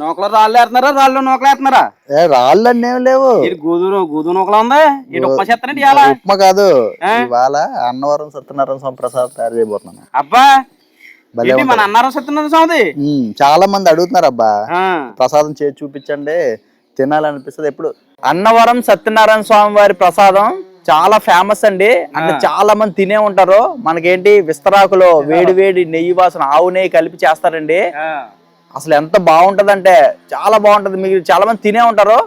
నూకలు రాళ్ళు వేస్తున్నారా? రాళ్ళు నూకలు వేస్తున్నారా? ఏ రాళ్ళు అన్నీ లేవు. గోధుమ గోధుమ నూకలు ఉంది? ఇటు ఉప్మా చేస్తానండి ఇవాళ? ఉప్మా కాదు? ఇవాళ అన్నవరం సత్యనారాయణ స్వామి ప్రసాద్ తయారు చేయబోతున్నాను. అబ్బా! మన అన్నారం సత్యనారాయణ స్వామిది? చాలా మంది అడుగుతున్నారు అబ్బా. ప్రసాదం చేసి చూపించండి తినాలనిపిస్తుంది. ఎప్పుడు? అన్నవరం సత్యనారాయణ స్వామి వారి ప్రసాదం చాలా ఫేమస్ అండి. అంటే చాలా మంది తినే ఉంటారు. మనకేంటి? విస్తరాకులో వేడి వేడి నెయ్యి వాసన ఆవు నెయ్యి కలిపి చేస్తారండి. అసలు ఎంత బాగుంటదంటే చాలా బాగుంటది. మీరు చాలా మంది తినే ఉంటారు.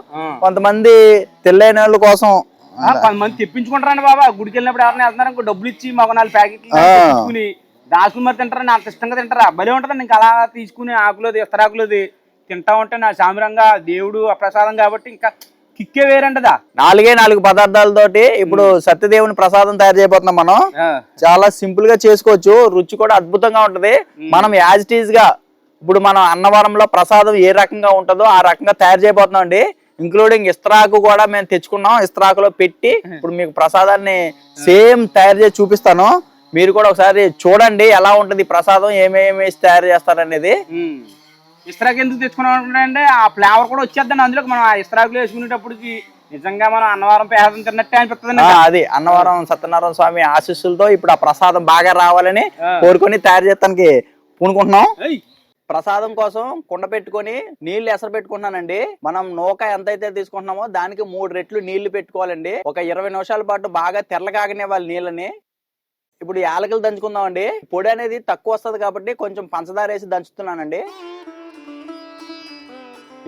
కొంతమంది తెల్లైన వాళ్ళ కోసం కొంతమంది తెప్పించుకుంటారండి బాబా. గుడికి వెళ్ళినప్పుడు ఎవరైనా వెళ్తున్నారు ఇంకో డబ్బులు ఇచ్చి మాకు నాలుగు ప్యాకెట్లు దాసుకుని మరి తింటారని అంత ఇష్టంగా తింటారా? భలే ఉంటదండి. ఇంకా అలా తీసుకుని ఆకులోది ఇస్తరాకులోది తింటా ఉంటే నా సామిరంగా దేవుడు ఆ ప్రసాదం కాబట్టి ఇంకా కిక్కే వేరంటదా? నాలుగే నాలుగు పదార్థాలతోటి ఇప్పుడు సత్యదేవుని ప్రసాదం తయారు చేయబోతున్నాం మనం. చాలా సింపుల్గా చేసుకోవచ్చు. రుచి కూడా అద్భుతంగా ఉంటది. మనం యాజ్ ఇట్ ఈజ్గా ఇప్పుడు మనం అన్నవరంలో ప్రసాదం ఏ రకంగా ఉంటుందో ఆ రకంగా తయారు చేయబోతున్నాం అండి ఇంక్లూడింగ్ ఇస్త్రాకు కూడా మేము తెచ్చుకున్నాం. ఇస్త్రాకులో పెట్టి ఇప్పుడు మీకు ప్రసాదాన్ని సేమ్ తయారు చేసి చూపిస్తాను. మీరు కూడా ఒకసారి చూడండి ఎలా ఉంటది ప్రసాదం ఏమేమి తయారు చేస్తారనేది. ఇస్త్రాకు ఎందుకు తెచ్చుకున్నాం ఆ ఫ్లేవర్ కూడా వచ్చేద్దండి అందులో మనం ఆ ఇస్త్రాకులు వేసుకునేటప్పటికి నిజంగా మనం అన్నవరం పేదం తిన్నట్టే అనిపిస్తుంది అది అన్నవరం సత్యనారాయణ స్వామి ఆశీస్సులతో ఇప్పుడు ఆ ప్రసాదం బాగా రావాలని. కోరుకొని తయారు చేయడానికి పూనుకుంటున్నాం. ప్రసాదం కోసం కుండ పెట్టుకొని నీళ్ళు ఎసరు పెట్టుకుంటున్నానండి. మనం నూక ఎంతైతే తీసుకుంటున్నామో దానికి మూడు రెట్లు నీళ్ళు పెట్టుకోవాలండి. ఒక ఇరవై నిమిషాల పాటు బాగా తెల్లగాగనివ్వాలి నీళ్ళని. ఇప్పుడు యాలకులు దంచుకుందామండి. పొడి అనేది తక్కువ వస్తుంది కాబట్టి కొంచెం పంచదార వేసి దంచుతున్నానండి.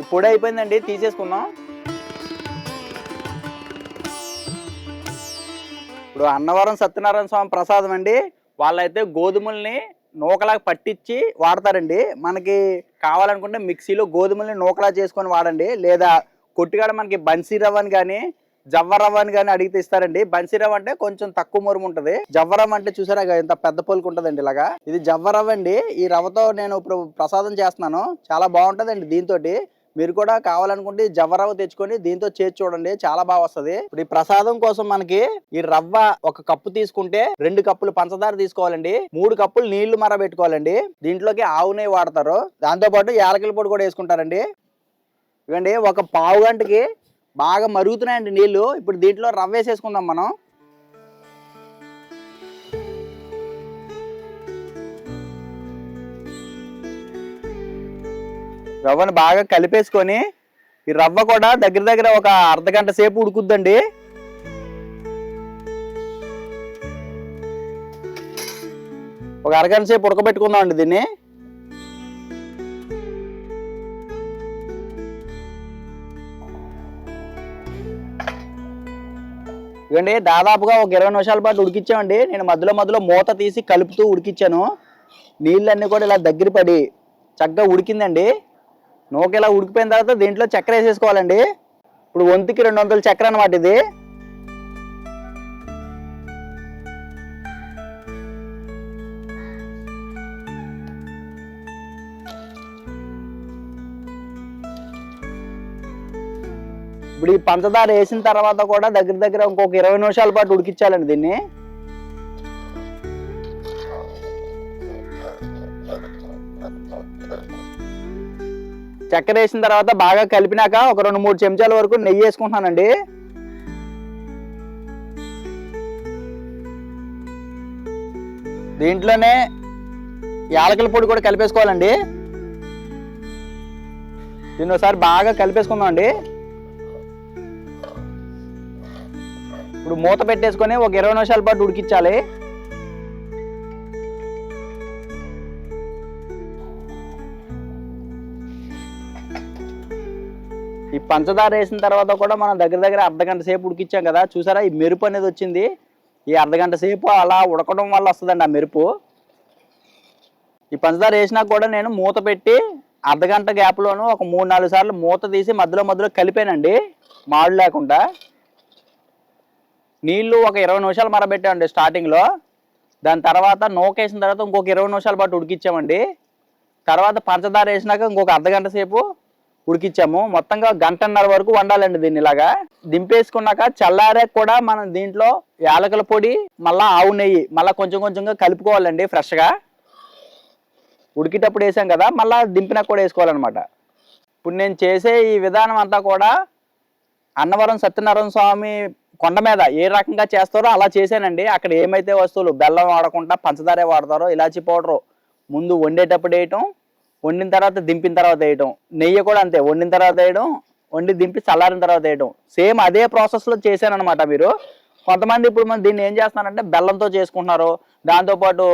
ఈ పొడి అయిపోయిందండి తీసేసుకుందాం. ఇప్పుడు అన్నవరం సత్యనారాయణ స్వామి ప్రసాదం అండి. వాళ్ళైతే గోధుమల్ని నూకలా పట్టించి వాడతారండి. మనకి కావాలనుకుంటే మిక్సీలో గోధుమల్ని నూకలా చేసుకొని వాడండి. లేదా కొట్టుకాడ మనకి బన్సీ రవ్వని కానీ జవ్వరవ్వ అని కానీ అడిగితే ఇస్తారండి. బన్సీ రవ్వ అంటే కొంచెం తక్కువ మురుము ఉంటుంది. జవ్వ రవ్వ అంటే చూసారా ఇంత పెద్ద పొలుకు ఉంటుందండి ఇలాగా. ఇది జవ్వ రవ్వ అండి. ఈ రవ్వతో నేను ఇప్పుడు ప్రసాదం చేస్తున్నాను. చాలా బాగుంటుందండి దీంతో మీరు కూడా కావాలనుకుంటే జవరవ తెచ్చుకొని దీంతో చేసి చూడండి. చాలా బాగా వస్తుంది. ఇప్పుడు ఈ ప్రసాదం కోసం మనకి ఈ రవ్వ ఒక కప్పు తీసుకుంటే రెండు కప్పులు పంచదార తీసుకోవాలండి. మూడు కప్పులు నీళ్ళు మర పెట్టుకోవాలండి. దీంట్లోకి ఆవు నెయ్యి వాడతారు. దాంతో పాటు యాలకుల పొడి కూడా వేసుకుంటారండి. ఇవ్వండి ఒక పావు గంటకి బాగా మరుగుతున్నాయండి నీళ్ళు. ఇప్పుడు దీంట్లో రవ్వ వేసేసుకుందాం మనం. రవ్వను బాగా కలిపేసుకొని ఈ రవ్వ కూడా దగ్గర దగ్గర ఒక అర్ధ గంట సేపు ఉడుకుద్దండి. ఒక అరగంట సేపు ఉడకబెట్టుకుందాం అండి దీన్ని. ఇవ్వండి దాదాపుగా ఒక ఇరవై నిమిషాల పాటు ఉడికిచ్చామండి. నేను మధ్యలో మధ్యలో మూత తీసి కలుపుతూ ఉడికిచ్చాను. నీళ్ళన్నీ కూడా ఇలా దగ్గర పడి చక్కగా ఉడికిందండి. నూక ఇలా ఉడికిపోయిన తర్వాత దీంట్లో చక్కెర వేసేసుకోవాలండి. ఇప్పుడు వంతుకి రెండు వందల చక్కెర అనమాట ఇది. ఇప్పుడు ఈ పంచదార వేసిన తర్వాత కూడా దగ్గర దగ్గర ఇంకొక ఇరవై నిమిషాల పాటు ఉడికించాలండి దీన్ని. చక్కెర వేసిన తర్వాత బాగా కలిపినాక ఒక రెండు మూడు చెంచాల వరకు నెయ్యి వేసుకుంటున్నానండి. దీంట్లోనే యాలకుల పొడి కూడా కలిపేసుకోవాలండి. దీన్ని ఒకసారి బాగా కలిపేసుకుందాం అండి ఇప్పుడు మూత పెట్టేసుకొని ఒక ఇరవై నిమిషాల పాటు ఉడికించాలి. ఈ పంచదార వేసిన తర్వాత కూడా మనం దగ్గర దగ్గర అర్ధగంట సేపు ఉడికిచ్చాం కదా. చూసారా? ఈ మెరుపు అనేది వచ్చింది. ఈ అర్ధగంట సేపు అలా ఉడకడం వల్ల వస్తుందండి ఆ మెరుపు. ఈ పంచదార వేసినా కూడా నేను మూత పెట్టి అర్ధగంట గ్యాప్లోనూ గ్యాప్లోను ఒక మూడు నాలుగు సార్లు మూత తీసి మధ్యలో మధ్యలో కలిపానండి. మాడు లేకుండా. నీళ్ళు ఒక ఇరవై నిమిషాలు మరబెట్టామండి స్టార్టింగ్లో దాని తర్వాత నూకేసిన తర్వాత ఇంకొక ఇరవై నిమిషాల పాటు ఉడికిచ్చామండి. తర్వాత పంచదార వేసినాక ఇంకొక అర్ధగంట సేపు ఉడికిచ్చాము. మొత్తంగా గంటన్నర వరకు వండాలండి దీన్ని ఇలాగా. దింపేసుకున్నాక చల్లారే కూడా మనం దీంట్లో యాలకుల పొడి మళ్ళా ఆవు నెయ్యి మళ్ళీ కొంచెం కొంచెంగా కలుపుకోవాలండి ఫ్రెష్గా. ఉడికేటప్పుడు వేసాం కదా మళ్ళీ దింపినా కూడా వేసుకోవాలన్నమాట. ఇప్పుడు నేను చేసే ఈ విధానం అంతా కూడా అన్నవరం సత్యనారాయణ స్వామి కొండ మీద ఏ రకంగా చేస్తారో అలా చేశానండి. అక్కడ ఏమైతే వస్తువులు బెల్లం వాడకుండా పంచదారే వాడతారో ఇలాచి పౌడరు ముందు వండేటప్పుడు వేయటం వండిన తర్వాత దింపిన తర్వాత వేయటం. నెయ్యి కూడా అంతే వండిన తర్వాత వేయడం వండి దింపి చల్లారిన తర్వాత వేయటం. సేమ్ అదే ప్రాసెస్లో చేశానమాట మీరు. కొంతమంది ఇప్పుడు మనం దీన్ని ఏం చేస్తున్నారంటే బెల్లంతో చేసుకుంటున్నారు. దాంతోపాటు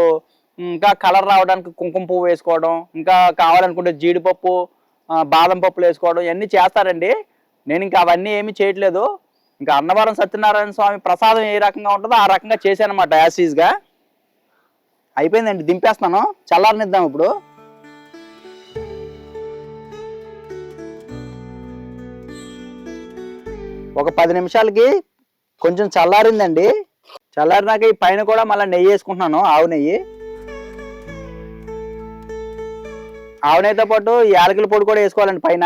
ఇంకా కలర్ రావడానికి కుంకుమ పువ్వు వేసుకోవడం ఇంకా కావాలనుకుంటే జీడిపప్పు బాదం పప్పులు వేసుకోవడం ఇవన్నీ చేస్తారండి. నేను ఇంకా అవన్నీ ఏమీ చేయట్లేదు. ఇంకా అన్నవరం సత్యనారాయణ స్వామి ప్రసాదం ఏ రకంగా ఉంటుందో ఆ రకంగా చేశానమాట యాసీజ్గా అయిపోయిందండి దింపేస్తాను చల్లారనిద్దాం ఇప్పుడు. ఒక పది నిమిషాలకి కొంచెం చల్లారిందండి. చల్లారినాక ఈ పైన కూడా మళ్ళీ నెయ్యి వేసుకుంటున్నాను ఆవు నెయ్యి. ఆవు నెయ్యితో పాటు ఈ యాలకుల పొడి కూడా వేసుకోవాలండి పైన.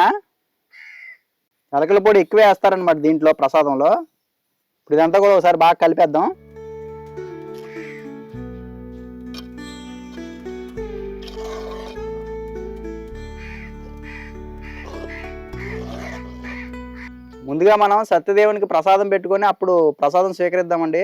యాలకుల పొడి ఎక్కువే వేస్తారనమాట దీంట్లో ప్రసాదంలో. ఇప్పుడు ఇదంతా కూడా ఒకసారి బాగా కలిపేద్దాం. ముందుగా మనం సత్యదేవునికి ప్రసాదం పెట్టుకొని అప్పుడు ప్రసాదం స్వీకరిద్దామండి.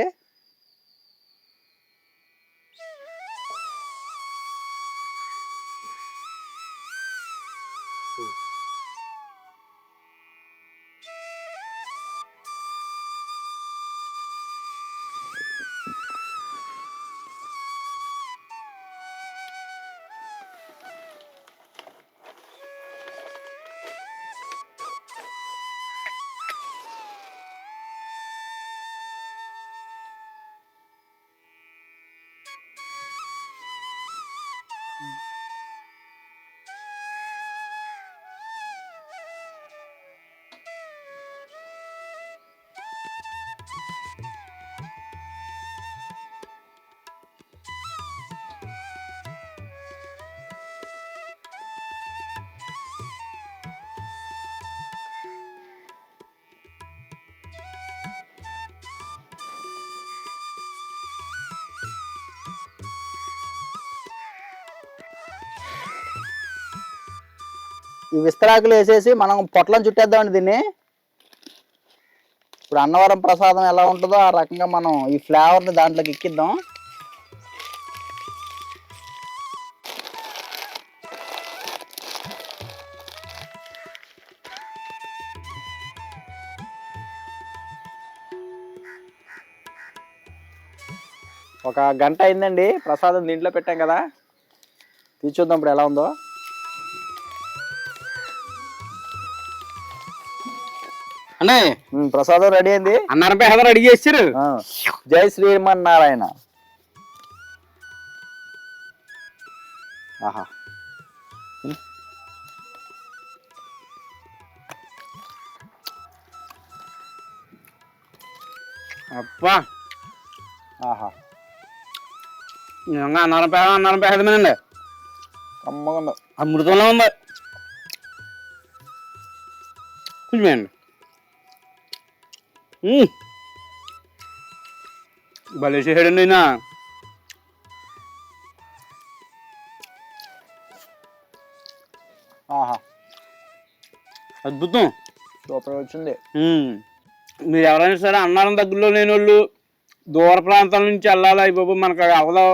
Mm. ఈ విస్తరాకులు వేసేసి మనం పొట్లం చుట్టేద్దామండి దీన్ని. ఇప్పుడు అన్నవరం ప్రసాదం ఎలా ఉంటుందో ఆ రకంగా మనం ఈ ఫ్లేవర్ని దాంట్లోకి ఎక్కిద్దాం. ఒక గంట అయిందండి ప్రసాదం దీంట్లో పెట్టాం కదా. తీర్చుద్దాం ఇప్పుడు ఎలా ఉందో. ఉమ్, ప్రసాదం రెడీ అయింది. అన్నారం పేద రెడీ చేశారు జై శ్రీమన్నారాయణ. ఆహా. అబ్బా. ఆహా. నిజంగా అన్నారం పేద అన్నారం పేదమేనండి కమ్మగా ఉంది. అమృతంలో ఉంది. మ్మ్. భలే చేసాడండి ఆయన ఆహా అద్భుతం సూపర్ వచ్చింది. మీరు ఎవరైనా సరే అన్నారం దగ్గరలో లేని వాళ్ళు దూర ప్రాంతాల నుంచి వెళ్ళాలి అయ్యి బాబు మనకు అవదో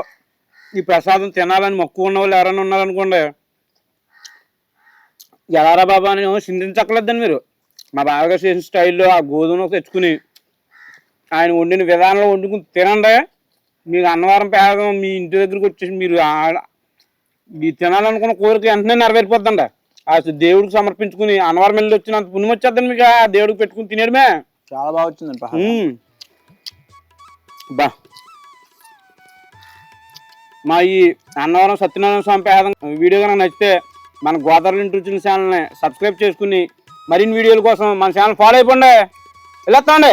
ఈ ప్రసాదం తినాలని మక్కువ ఉన్న వాళ్ళు ఎవరైనా ఉన్నారనుకోండి ఎలారా బాబా అని చింతించక్కలేదండి మీరు మా బాగా చేసిన స్టైల్లో ఆ గోధుమ తెచ్చుకుని ఆయన వండిన విధానంలో వండుకుని తినండి. మీకు అన్నవరం పేదం మీ ఇంటి దగ్గరికి వచ్చేసి మీరు ఆ- మీ తినాలనుకున్న కోరిక వెంటనే నెరవేరిపోద్దండి. ఆ దేవుడికి సమర్పించుకుని అన్నవరం వెళ్ళి వచ్చినంత పుణ్యం వచ్చేద్దండి మీకు ఆ దేవుడికి పెట్టుకుని తినేయడమే. చాలా బాగా వచ్చిందండి. బా. మా ఈ అన్నవరం సత్యనారాయణ స్వామి పేదం వీడియో కనుక నచ్చితే మన గోదావరి ఇంటి రుచుల ఛానల్ని సబ్స్క్రైబ్ చేసుకుని మరిన్ని వీడియోల కోసం మన ఛానల్ ఫాలో అయిపోండి. వెళ్ళొస్తాండి